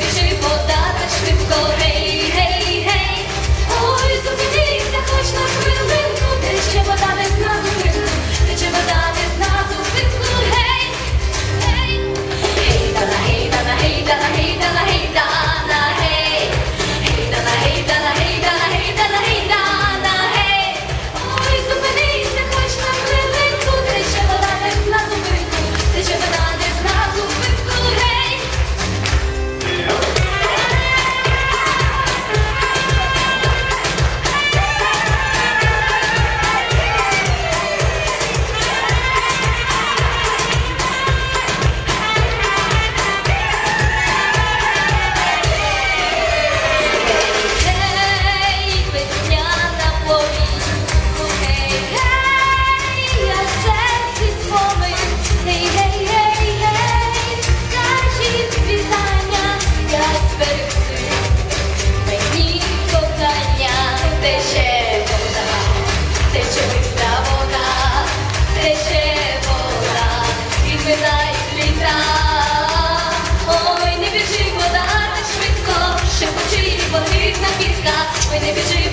finishing. Відлітай, літа, ой, не біжи вода так швидко, ще почи, потрібна кітка, ой, не біжи.